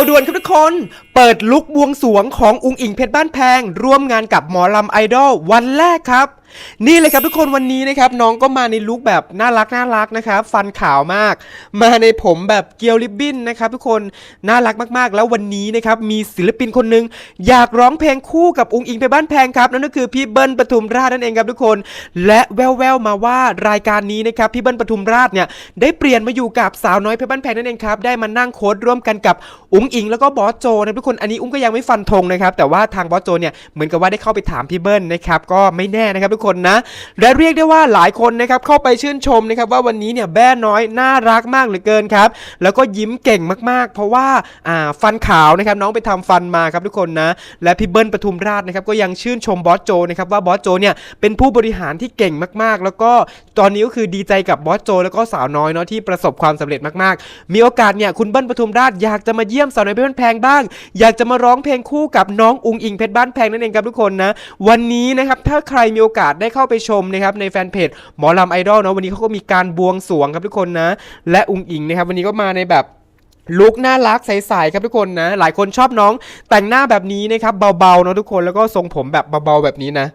าวด่วนครับทุกคน เปิดลุกบวงสวงของอุงอิงเพชรบ้านแพง ร่วมงานกับหมอลำไอดอลวันแรกครับ นี่เลยครับทุกคนวันนี้นะครับน้องก็มาในลุคแบบน่ารักน่ารักนะครับฟันขาวมาก มาในผมแบบเกลียวริบบิ้นนะครับทุกคนน่ารักมากๆ แล้ววันนี้นะครับมีศิลปินคนหนึ่งอยากร้องเพลงคู่กับอุงอิงเพชรบ้านแพงครับนั่นก็คือพี่เบิ้ลปทุมราชนั่นเองครับทุกคน และแววๆมาว่ารายการนี้นะครับพี่เบิ้ลปทุมราชเนี่ยได้เปลี่ยนมาอยู่กับสาวน้อยเพชรบ้านแพงนั่นเองครับได้มานั่งโค้ดร่วมกันกับอุงอิงแล้วก็บอสโจนะทุกคนอันนี้อุ้มก็ยังไม่ฟันธงนะครับแต่ว่าทางบอสโจเนี่ยเหมือนกับว่าได้เข้าไปถามพี่เบิ้ลนะครับก็ไม่แน่นะครับทุกคนนะ และเรียกได้ว่าหลายคนนะครับเข้าไปชื่นชมนะครับว่าวันนี้เนี่ยแบ้น้อยน่ารักมากเหลือเกินครับ แล้วก็ยิ้มเก่งมากๆ เพราะว่าอ่าฟันขาวนะครับน้องไปทำฟันมาครับทุกคนนะ และพี่เบิ้ลปทุมราชนะครับก็ยังชื่นชมบอสโจนะครับว่าบอสโจเนี่ยเป็นผู้บริหารที่เก่งมากๆ แล้วก็ตอนนี้ก็คือดีใจกับบอสโจ แล้วก็สาวน้อยเนาะที่ประสบความสำเร็จมากๆ มีโอกาสเนี่ยคุณเบิ้ลปทุมราชอยากจะมาเยี่ยมสาวน้อยเพชรบ้านแพงบ้าง อยากจะมาร้องเพลงคู่กับน้องอุงอิงเพชรบ้านแพงนั่นเองครับทุกคนนะวันนี้นะครับถ้าใครมีโอกาสได้เข้าไปชมนะครับในแฟนเพจหมอลำไอดอลเนาะวันนี้เขาก็มีการบวงสรวงครับทุกคนนะ และอุงอิงนะครับวันนี้ก็มาในแบบลุกน่ารักใสๆครับทุกคนนะ หลายคนชอบน้องแต่งหน้าแบบนี้นะครับเบาๆเนาะทุกคนแล้วก็ทรงผมแบบเบาๆแบบนี้นะ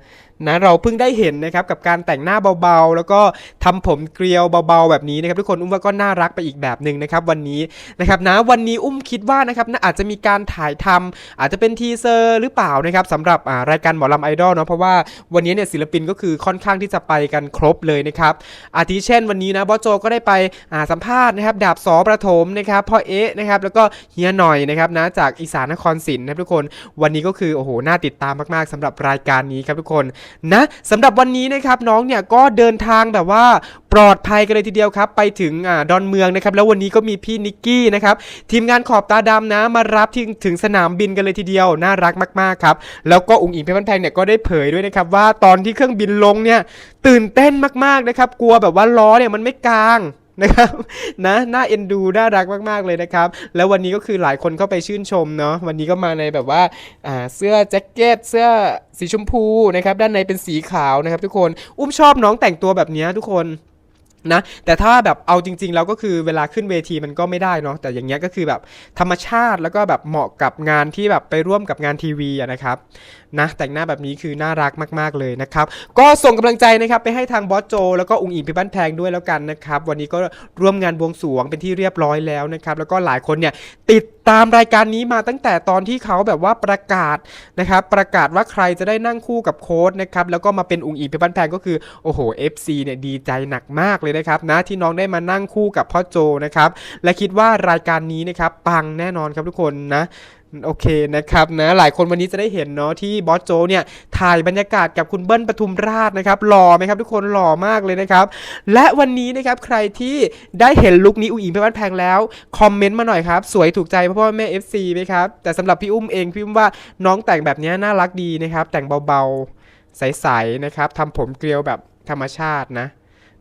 นะเราเพิ่งได้เห็นนะครับกับการแต่งหน้าเบาๆ แล้วก็ทำผมเกลียวเบาๆ แบบนี้นะครับทุกคนอุ้มว่าก็น่ารักไปอีกแบบหนึ่งนะครับวันนี้นะครับนะวันนี้อุ้มคิดว่านะครับนะอาจจะมีการถ่ายทำอาจจะเป็นทีเซอร์หรือเปล่านะครับสำหรับารายการหมอลำไอดอลเนาะเพราะว่าวันนี้เนี่ยศิลปินก็คือค่อนข้างที่จะไปกันครบเลยนะครับอาทิเช่นวันนี้นะบอโจก็ได้ไปสัมภาษณ์นะครับดาบสอประถมนะครับพ่อเอ๊ะนะครับแล้วก็เฮียหน่อยนะครับนะจากอีสานนครศรีนะครับทุกคนวันนี้ก็คือโอ้โหน่าติดตามมากๆสำหรับรายการนี้ครับทุกคนนะสำหรับวันนี้นะครับน้องเนี่ยก็เดินทางแบบว่าปลอดภัยกันเลยทีเดียวครับ ไปถึงอดอนเมืองนะครับ แล้ววันนี้ก็มีพี่นิกกี้นะครับทีมงานขอบตาดำนะมารับที่ถึงสนามบินกันเลยทีเดียว น่ารักมากๆครับ แล้วก็อุ๋งอิงเพชรบ้านแพงเนี่ยก็ได้เผยด้วยนะครับว่าตอนที่เครื่องบินลงเนี่ยตื่นเต้นมากๆนะครับ กลัวแบบว่าล้อเนี่ยมันไม่กลาง นะครับนะน่าเอ็นดูน่ารักมากๆเลยนะครับ แล้ววันนี้ก็คือหลายคนเข้าไปชื่นชมเนาะวันนี้ก็มาในแบบว่าอ่าเสื้อแจ็คเก็ตเสื้อสีชมพูนะครับด้านในเป็นสีขาวนะครับ ทุกคนอุ้มชอบน้องแต่งตัวแบบนี้ทุกคนนะแต่ถ้าแบบเอาจริง ๆ แล้วก็คือเวลาขึ้นเวทีมันก็ไม่ได้เนาะแต่อย่างเงี้ยก็คือแบบธรรมชาติแล้วก็แบบเหมาะกับงานที่แบบไปร่วมกับงานทีวีนะครับ นะแต่งหน้าแบบนี้คือน่ารักมาก ๆเลยนะครับก็ส่งกำลังใจนะครับไปให้ทางบอสโจ แล้วก็อุงอิงพิบ้านแพงด้วยแล้วกันนะครับวันนี้ก็ร่วมงานบวงสรวงเป็นที่เรียบร้อยแล้วนะครับแล้วก็หลายคนเนี่ยติดตามรายการนี้มาตั้งแต่ตอนที่เขาแบบว่าประกาศนะครับประกาศว่าใครจะได้นั่งคู่กับโค้ดนะครับแล้วก็มาเป็นอุงอิงพิบ้านแพงก็คือโอ้โห FC เนี่ยดีใจหนักมากเลยนะครับนะที่น้องได้มานั่งคู่กับพ่อโจนะครับและคิดว่ารายการนี้นะครับปังแน่นอนครับทุกคนนะ โอเคนะครับนะหลายคนวันนี้จะได้เห็นเนาะที่บอสโจเนี่ยถ่ายบรรยากาศกับคุณเบิ้ลปทุมราชนะครับหล่อไหมครับทุกคนหล่อมากเลยนะครับและวันนี้นะครับใครที่ได้เห็นลุคนี้อุ๋งอิงเพชรบ้านแพงแล้วคอมเมนต์มาหน่อยครับสวยถูกใจพ่อพ่อแม่ FC ไหมครับแต่สำหรับพี่อุ้มเองพี่อุ้มว่าน้องแต่งแบบนี้น่ารักดีนะครับแต่งเบาๆใสๆนะครับทำผมเกลียวแบบธรรมชาตินะ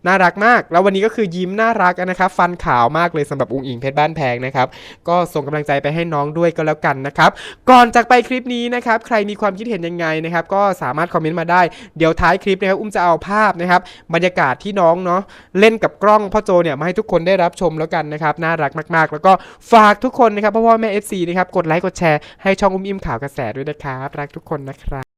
น่ารักมาก แล้ววันนี้ก็คือยิ้มน่ารักนะครับ ฟันขาวมากเลยสำหรับอุงอิงเพชรบ้านแพงนะครับ ก็ส่งกำลังใจไปให้น้องด้วยก็แล้วกันนะครับ ก่อนจากไปคลิปนี้นะครับ ใครมีความคิดเห็นยังไงนะครับ ก็สามารถคอมเมนต์มาได้ เดี๋ยวท้ายคลิปนะครับ อุ้มจะเอาภาพนะครับ บรรยากาศที่น้องเนาะเล่นกับกล้องพ่อโจเนี่ยมาให้ทุกคนได้รับชมแล้วกันนะครับ น่ารักมาก ๆ แล้วก็ฝากทุกคนนะครับพ่อพ่อแม่ FC นะครับ กดไลค์ กดแชร์ให้ช่องอุ้มอิ่มข่าวกระแสด้วยนะครับ รักทุกคนนะครับ